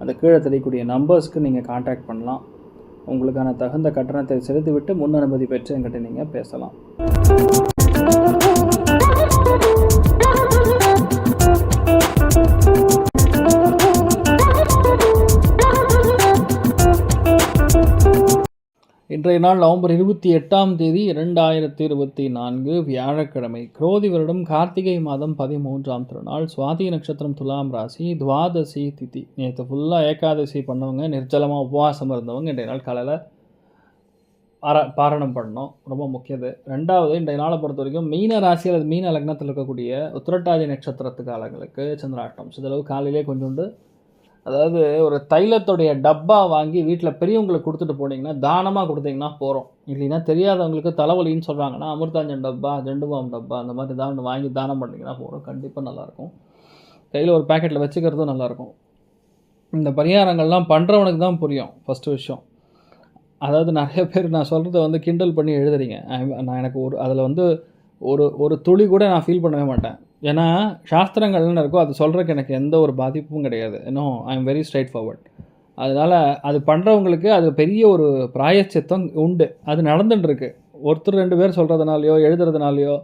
அந்த கீழே தெரியக்கூடிய நம்பர்ஸ்க்கு நீங்கள் காண்டாக்ட் பண்ணலாம். உங்களுக்கான தகுந்த கட்டணத்தை செலுத்திவிட்டு முன் அனுமதி பெற்று என்கிட்ட நீங்கள் பேசலாம். இன்றைய நாள் நவம்பர் இருபத்தி எட்டாம் தேதி இரண்டாயிரத்தி இருபத்தி நான்கு வியாழக்கிழமை. குரோதி வருடம் கார்த்திகை மாதம் பதிமூன்றாம் திருநாள் சுவாதி நட்சத்திரம் துலாம் ராசி துவாதசி திதி. நேற்று ஃபுல்லாக ஏகாதசி பண்ணவங்க நிர்ஜலமாக உபவாசம் இருந்தவங்க இன்றைய நாள் காலையில் பார பாரணம் பண்ணோம். ரொம்ப முக்கியது. ரெண்டாவது இன்றைய நாளை பொறுத்த வரைக்கும் மீன ராசி அல்லது மீன லக்னத்தில் இருக்கக்கூடிய உத்திரட்டாதி நட்சத்திரத்துக்காரங்களுக்கு சந்திராஷ்டம் சிதளவு காலையிலே கொஞ்சோண்டு அதாவது ஒரு தைலத்துடைய டப்பா வாங்கி வீட்டில் பெரியவங்களுக்கு கொடுத்துட்டு போனீங்கன்னா தானமாக கொடுத்தீங்கன்னா போகிறோம் இல்லைன்னா தெரியாதவங்களுக்கு தலைவலின்னு சொல்கிறாங்கன்னா அமிர்தாஞ்சன் டப்பா ஜெண்டுபாம் டப்பா அந்த மாதிரி தான் வாங்கி தானம் பண்ணிங்கன்னா போகிறோம் கண்டிப்பாக நல்லாயிருக்கும். கையில் ஒரு பேக்கெட்டில் வச்சுக்கிறதும் நல்லாயிருக்கும். இந்த பரிகாரங்கள்லாம் பண்ணுறவனுக்கு தான் புரியும் ஃபஸ்ட்டு விஷயம். அதாவது நிறைய பேர் நான் சொல்கிறத வந்து கிண்டல் பண்ணி எழுதுறீங்க. நான் எனக்கு ஒரு அதில் வந்து ஒரு ஒரு துளி கூட நான் ஃபீல் பண்ணவே மாட்டேன். ஏன்னா சாஸ்திரங்கள்னு இருக்கோ அது சொல்கிறதுக்கு எனக்கு எந்த ஒரு பாதிப்பும் கிடையாது. இன்னும் I am very straightforward அதனால் அது பண்ணுறவங்களுக்கு அது பெரிய ஒரு பிராயச்சித்தம் உண்டு. அது நடந்துட்டுருக்கு. ஒருத்தர் ரெண்டு பேர் சொல்கிறதுனாலையோ எழுதுறதுனாலையோ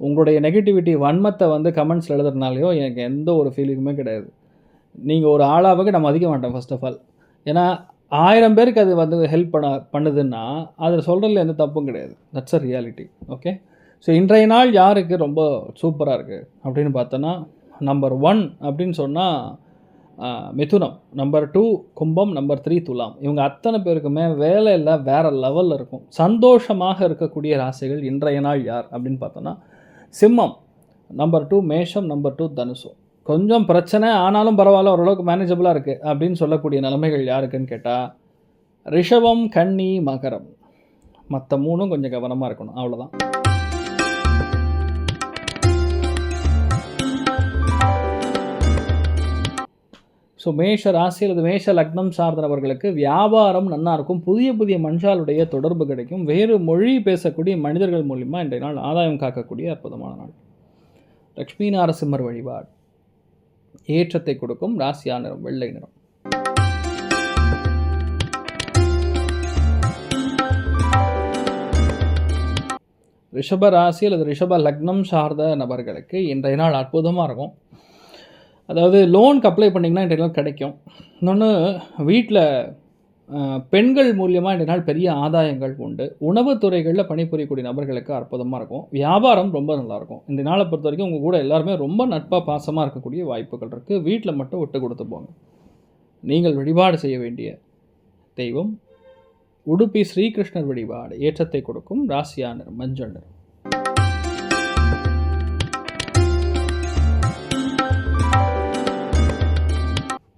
உங்களுடைய நெகட்டிவிட்டி வன்மத்தை வந்து கமெண்ட்ஸில் எழுதுறதுனாலையோ எனக்கு எந்த ஒரு ஃபீலிங்குமே கிடையாது. நீங்கள் ஒரு ஆளாவுக்கு நான் மதிக்க மாட்டேன் ஃபஸ்ட் ஆஃப் ஆல் ஏன்னா ஆயிரம் பேருக்கு அது வந்து ஹெல்ப் பண்ண பண்ணுதுன்னா அதில் சொல்கிறதுல எந்த தப்பும் கிடையாது. That's a reality okay so இன்றைய நாள் யாருக்கு ரொம்ப சூப்பராக இருக்குது அப்படின்னு பார்த்தோன்னா நம்பர் ஒன் அப்படின்னு சொன்னால் மிதுனம். நம்பர் டூ கும்பம். நம்பர் த்ரீ துலாம். இவங்க அத்தனை பேருக்குமே வேலையில் வேறு லெவலில் இருக்கும். சந்தோஷமாக இருக்கக்கூடிய ராசிகள் இன்றைய நாள் யார் அப்படின்னு பார்த்தோன்னா சிம்மம். நம்பர் டூ மேஷம். நம்பர் டூ தனுசு. கொஞ்சம் பிரச்சனை ஆனாலும் பரவாயில்ல ஓரளவுக்கு மேனேஜபிளாக இருக்குது அப்படின்னு சொல்லக்கூடிய நிலைமைகள் யாருக்குன்னு கேட்டால் ரிஷபம் கன்னி மகரம். மற்ற மூணும் கொஞ்சம் கவனமாக இருக்கணும். அவ்வளோதான் ஸோ மேஷ ராசி அல்லது மேஷ லக்னம் சார்ந்தவர்களுக்கு வியாபாரம் நன்னா இருக்கும். புதிய புதிய மனுஷாலுடைய தொடர்பு கிடைக்கும். வேறு மொழி பேசக்கூடிய மனிதர்கள் மூலிமா இன்றைய நாள் ஆதாயம் காக்கக்கூடிய அற்புதமான நாள். லக்ஷ்மி நாரசிம்மர் வழிபாடு. ஏற்றத்தை கொடுக்கும் ராசியா நிறம் வெள்ளை நிறம். ரிஷப ராசி அல்லது ரிஷப லக்னம் சார்ந்த நபர்களுக்கு இன்றைய நாள் அற்புதமாக இருக்கும். அதாவது லோனுக்கு அப்ளை பண்ணிங்கன்னா இன்றைய நாள் கிடைக்கும். இன்னொன்று வீட்டில் பெண்கள் மூலியமாக இன்றைய நாள் பெரிய ஆதாயங்கள் உண்டு. உணவுத்துறைகளில் பணிபுரியக்கூடிய நபர்களுக்கு அற்புதமாக இருக்கும். வியாபாரம் ரொம்ப நல்லாயிருக்கும். இந்த நாளை பொறுத்த வரைக்கும் உங்கள் கூட எல்லாருமே ரொம்ப நட்பாக பாசமாக இருக்கக்கூடிய வாய்ப்புகள் இருக்குது வீட்டில் மட்டும் விட்டு கொடுத்து போங்க. நீங்கள் வழிபாடு செய்ய வேண்டிய தெய்வம் உடுப்பி ஸ்ரீகிருஷ்ணர் வழிபாடு ஏற்றத்தை கொடுக்கும் ராசியானர் மஞ்சள் நிறம்.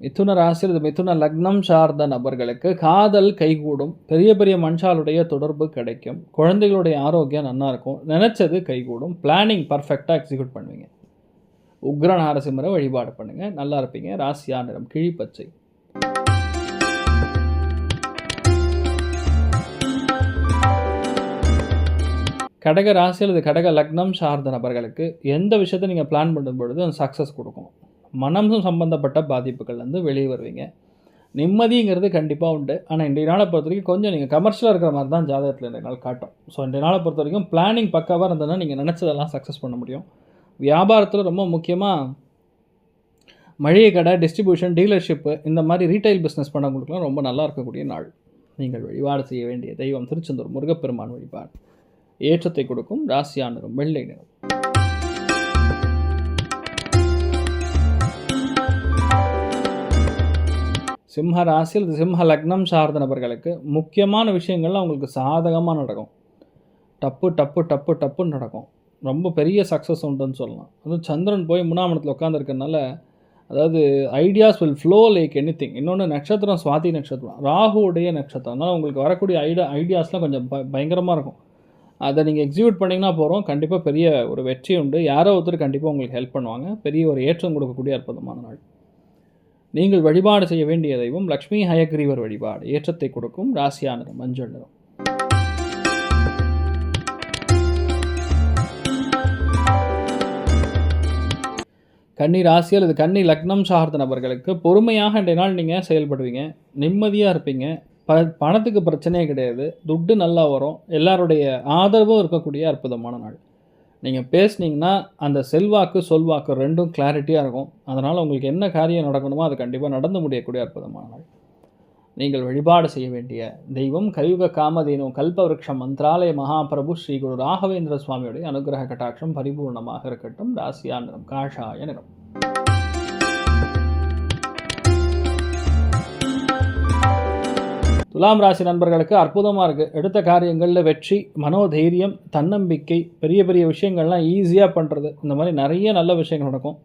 மிதுன ராசி அல்லது மிதுன லக்னம் சார்ந்த நபர்களுக்கு காதல் கைகூடும் பெரிய பெரிய மனுஷாலுடைய தொடர்பு கிடைக்கும் குழந்தைகளுடைய ஆரோக்கியம் நல்லா இருக்கும் நினச்சது கைகூடும் பிளானிங் பர்ஃபெக்டாக எக்ஸிக்யூட் பண்ணுவீங்க. உக்ர நாரசிம்மரை வழிபாடு பண்ணுங்கள் நல்லா இருப்பீங்க. ராசியா நிறம் கிழிப்பச்சை கடக ராசி அல்லது கடக லக்னம் சார்ந்த நபர்களுக்கு எந்த விஷயத்தை நீங்கள் பிளான் பண்ணும் பொழுது அது சக்ஸஸ் கொடுக்கும். மனம் சம்மந்தப்பட்ட பாதிப்புகள் வந்து வெளியே வருவீங்க. நிம்மதிங்கிறது கண்டிப்பாக உண்டு. ஆனால் இன்றைய நாளை பொறுத்த வரைக்கும் கொஞ்சம் நீங்கள் கமர்ஷியலாக இருக்கிற மாதிரி தான் ஜாதகத்தில் இன்றைய நாள் காட்டும். ஸோ இன்றைய நாளை பொறுத்த வரைக்கும் பிளானிங் பக்காவாக இருந்ததுன்னா நீங்கள் நினச்சதெல்லாம் சக்ஸஸ் பண்ண முடியும். வியாபாரத்தில் ரொம்ப முக்கியமாக மளிகை கடை டிஸ்ட்ரிபியூஷன் டீலர்ஷிப்பு இந்த மாதிரி ரீட்டைல் பிஸ்னஸ் பண்ணவங்களுக்குலாம் ரொம்ப நல்லா இருக்கக்கூடிய நாள். நீங்கள் வழிபாடு செய்ய வேண்டிய தெய்வம் திருச்செந்தூர் முருகப்பெருமான் வழிபாடு. ஏற்றத்தை கொடுக்கும் ராசியானரும் வெள்ளை நிறம். சிம்ம ராசியில் சிம்ம லக்னம் சார்ந்த நபர்களுக்கு முக்கியமான விஷயங்கள்லாம் அவங்களுக்கு சாதகமாக நடக்கும். டப்பு டப்பு டப்பு டப்புன்னு நடக்கும். ரொம்ப பெரிய சக்ஸஸ் உண்டுன்னு சொல்லலாம். அதுவும் சந்திரன் போய் மூணாம் இடத்துல உட்காந்துருக்கனால அதாவது ideas will flow like anything இன்னொன்று நட்சத்திரம் சுவாதி நட்சத்திரம். ராகுவுடைய நட்சத்திரம். அதனால் உங்களுக்கு வரக்கூடிய ஐடியா ஐடியாஸ்லாம் கொஞ்சம் ப பயங்கரமாக இருக்கும். அதை நீங்கள் எக்ஸிக்யூட் பண்ணிங்கன்னா போகிறோம் கண்டிப்பாக பெரிய ஒரு வெற்றி உண்டு. யாரோ ஒருத்தர் கண்டிப்பாக உங்களுக்கு ஹெல்ப் பண்ணுவாங்க. பெரிய ஒரு ஏற்றம் கொடுக்கக்கூடிய அற்புதமான நாள். நீங்கள் வழிபாடு செய்ய வேண்டிய தெய்வம் லக்ஷ்மி ஹயக்ரீவர் வழிபாடு. ஏற்றத்தை கொடுக்கும் ராசியானது மஞ்சள் நிறம். கன்னி ராசி அல்லது கன்னி லக்னம் சார்ந்த நபர்களுக்கு பொறுமையாக இன்றைய நாள் நீங்கள் செயல்படுவீங்க. நிம்மதியாக இருப்பீங்க. ப பணத்துக்கு பிரச்சனையே கிடையாது. துட்டு நல்லா வரும். எல்லாருடைய ஆதரவும் இருக்கக்கூடிய அற்புதமான நாள். நீங்கள் பேசுனீங்கன்னா அந்த செல்வாக்கு சொல்வாக்கு ரெண்டும் கிளாரிட்டியாக இருக்கும். அதனால் உங்களுக்கு என்ன காரியம் நடக்கணுமோ அது கண்டிப்பாக நடந்து முடியக்கூடிய அற்புதமான நீங்கள் வழிபாடு செய்ய வேண்டிய தெய்வம் கலியுக காமதேனு கல்பவருஷம் மந்திராலய மகாபிரபு ஸ்ரீ குரு ராகவேந்திர சுவாமியுடைய அனுகிரக கட்டாட்சம் பரிபூர்ணமாக இருக்கட்டும். ராசியா நிறம் காஷாய நிறம். துலாம் ராசி நண்பர்களுக்கு அற்புதமாக இருக்குது எடுத்த காரியங்களில் வெற்றி மனோதைரியம் தன்னம்பிக்கை பெரிய பெரிய விஷயங்கள்லாம் ஈஸியாக பண்ணுறது இந்த மாதிரி நிறைய நல்ல விஷயங்கள் நடக்கும்.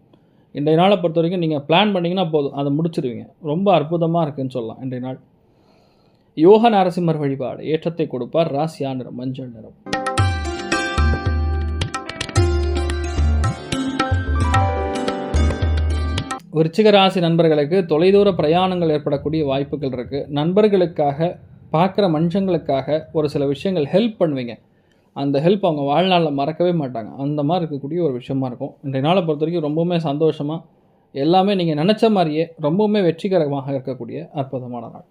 இன்றைய நாளை பொறுத்த வரைக்கும் நீங்கள் பிளான் பண்ணிங்கன்னா போதும். அதை முடிச்சிடுவீங்க ரொம்ப அற்புதமாக இருக்குன்னு சொல்லலாம் இன்றைய நாள். யோக நரசிம்மர் வழிபாடு. ஏற்றத்தை கொடுப்பார். ராசியா நிறம் மஞ்சள் நிறம். விருச்சிக ராசி நண்பர்களுக்கு தொலைதூர பிரயாணங்கள் ஏற்படக்கூடிய வாய்ப்புகள் இருக்குது நண்பர்களுக்காக பார்க்குற மனுஷங்களுக்காக ஒரு சில விஷயங்கள் ஹெல்ப் பண்ணுவீங்க. அந்த ஹெல்ப் அவங்க வாழ்நாளில் மறக்கவே மாட்டாங்க. அந்த மாதிரி இருக்கக்கூடிய ஒரு விஷயமா இருக்கும். இன்றைய நாளை பொறுத்த வரைக்கும் ரொம்பவுமே சந்தோஷமாக எல்லாமே நீங்கள் நினச்ச மாதிரியே ரொம்பவுமே வெற்றிகரமாக இருக்கக்கூடிய அற்புதமான நாள்.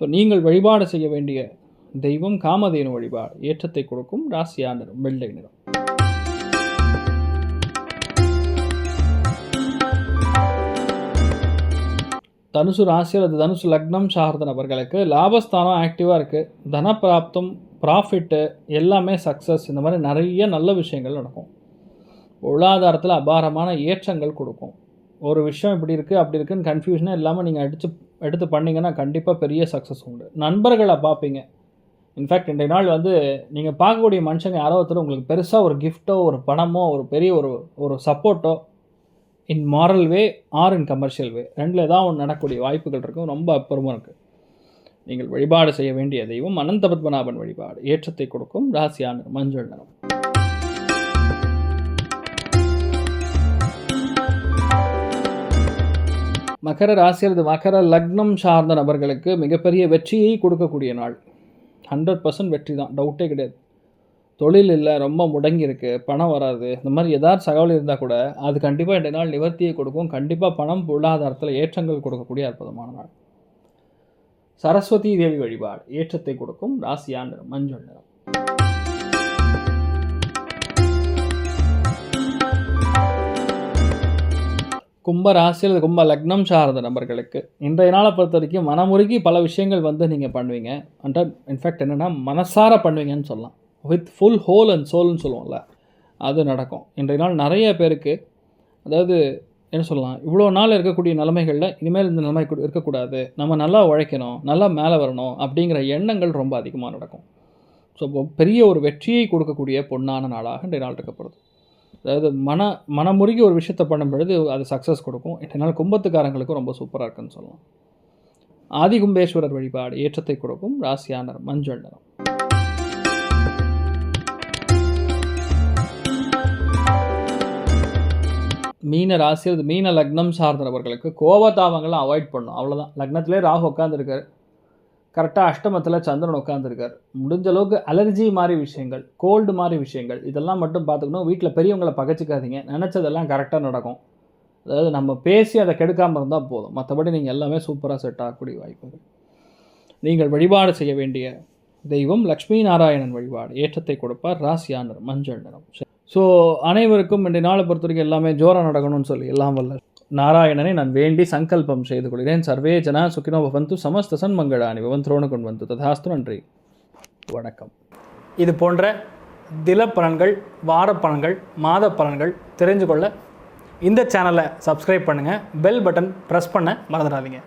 ஸோ நீங்கள் வழிபாடு செய்ய வேண்டிய தெய்வம் காமதேனு வழிபாடு ஏற்றத்தை கொடுக்கும் ராசியா நிறம் வெள்ளை நிறம். தனுசு ராசி அல்லது தனுசு லக்னம் சார்ந்த நபர்களுக்கு லாபஸ்தானம் ஆக்டிவாக இருக்குது தனப்பிராப்தம் ப்ராஃபிட்டு எல்லாமே சக்ஸஸ் இந்த மாதிரி நிறைய நல்ல விஷயங்கள் நடக்கும். பொருளாதாரத்தில் அபாரமான ஏற்றங்கள் கொடுக்கும். ஒரு விஷயம் இப்படி இருக்குது அப்படி இருக்குன்னு கன்ஃபியூஷனே இல்லாமல் நீங்கள் அடித்து எடுத்து பண்ணிங்கன்னா கண்டிப்பாக பெரிய சக்ஸஸ் உண்டு. நண்பர்களை பார்ப்பீங்க. இன்ஃபேக்ட் இன்றைய நாள் வந்து நீங்கள் பார்க்கக்கூடிய மனுஷங்க யாரோ ஒருத்தர் உங்களுக்கு பெருசாக ஒரு கிஃப்ட்டோ ஒரு பணமோ ஒரு பெரிய ஒரு ஒரு சப்போர்ட்டோ in moral way or in commercial way ரெண்டில் ஏதாவது ஒன்று நடக்கக்கூடிய வாய்ப்புகள் இருக்கும். ரொம்ப அப்புறமும் இருக்குது நீங்கள் வழிபாடு செய்ய வேண்டிய தெய்வம் அனந்த பத்மநாபன் வழிபாடு. ஏற்றத்தை கொடுக்கும் ராசியான மஞ்சள் நிறம். மகர ராசி அல்லது மகர லக்னம் சார்ந்த நபர்களுக்கு மிகப்பெரிய வெற்றியை கொடுக்கக்கூடிய நாள். ஹண்ட்ரட் பர்சன்ட் வெற்றி தான். டவுட்டே கிடையாது. தொழில் இல்லை ரொம்ப முடங்கி இருக்குது பணம் வராது இந்த மாதிரி ஏதாவது சகவல் இருந்தால் கூட அது கண்டிப்பாக ரெண்டு நாள் நிவர்த்தியை கொடுக்கும். கண்டிப்பாக பணம் பொருளாதாரத்தில் ஏற்றங்கள் கொடுக்கக்கூடிய அற்புதமான நாள். சரஸ்வதி தேவி வழிபாடு ஏற்றத்தை கொடுக்கும் ராசியா நிறம் மஞ்சள் நிறம். கும்ப ராசியில் கும்ப லக்னம் சார்ந்த நபர்களுக்கு இன்றைய நாளை பொறுத்த வரைக்கும் மனமுருகி பல விஷயங்கள் வந்து நீங்கள் பண்ணுவீங்க. அண்ட் இன்ஃபேக்ட் என்னென்னா மனசார பண்ணுவீங்கன்னு சொல்லலாம். வித் ஃபுல் ஹோல் அண்ட் சோல்னு சொல்லுவோம்ல அது நடக்கும். இன்றைய நாள் நிறைய பேருக்கு அதாவது என்ன சொல்லலாம் இவ்வளோ நாள் இருக்கக்கூடிய நிலைமைகளில் இனிமேல் இந்த நிலைமை இருக்கக்கூடாது நம்ம நல்லா உழைக்கணும் நல்லா மேலே வரணும் அப்படிங்கிற எண்ணங்கள் ரொம்ப அதிகமாக நடக்கும். ஸோ பெரிய ஒரு வெற்றியை கொடுக்கக்கூடிய பொன்னான நாளாக இன்றைய நாள் இருக்கப்படுது. அதாவது மன மனமுருகி ஒரு விஷயத்தை பண்ணும் பொழுது அது சக்ஸஸ் கொடுக்கும். இன்றைய நாள் கும்பத்துக்காரங்களுக்கும் ரொம்ப சூப்பராக இருக்குன்னு சொல்லலாம். ஆதி கும்பேஸ்வரர் வழிபாடு ஏற்றத்தை கொடுக்கும். ராசியானர் மஞ்சள் நிறம். மீன ராசி அது மீன லக்னம் சார்ந்தவர்களுக்கு கோபதாபங்கள்லாம் அவாய்ட் பண்ணும். அவ்வளோதான் லக்னத்திலே ராகு உட்காந்துருக்காரு கரெக்டாக அஷ்டமத்தில் சந்திரன் உட்காந்துருக்காரு முடிஞ்ச அளவுக்கு அலர்ஜி மாதிரி விஷயங்கள் கோல்டு மாதிரி விஷயங்கள் இதெல்லாம் மட்டும் பார்த்துக்கணும். வீட்டில் பெரியவங்களை பகச்சிக்காதீங்க. நினச்சதெல்லாம் கரெக்டாக நடக்கும். அதாவது நம்ம பேசி அதை கெடுக்காமல் இருந்தால் போதும். மற்றபடி நீங்கள் எல்லாமே சூப்பராக செட் ஆகக்கூடிய வாய்ப்பு நீங்கள் வழிபாடு செய்ய வேண்டிய தெய்வம் லக்ஷ்மி நாராயணன் வழிபாடு. ஏற்றத்தை கொடுப்பார். ராசியா நிறம் மஞ்சள் நிறம். ஸோ அனைவருக்கும் இன்றைய நாளை பொறுத்த வரைக்கும் எல்லாமே ஜோராக நடக்கணும்னு சொல்லி எல்லாம் வல்ல. நாராயணனை நான் வேண்டி சங்கல்பம் செய்து கொள்கிறேன். சர்வே ஜனா சுக்கினோ பவந்து சமஸ்த சன்மங்களானி பவன் துரோணு கொண்டு வந்து ததாஸ்து நன்றி. வணக்கம். இது போன்ற தினப்பலன்கள் வாரப்பலன்கள் மாத பலன்கள் தெரிஞ்சு கொள்ள இந்த சேனலை சப்ஸ்கிரைப் பண்ணுங்கள் பெல் பட்டன் ப்ரெஸ் பண்ண மறந்துடாதீங்க.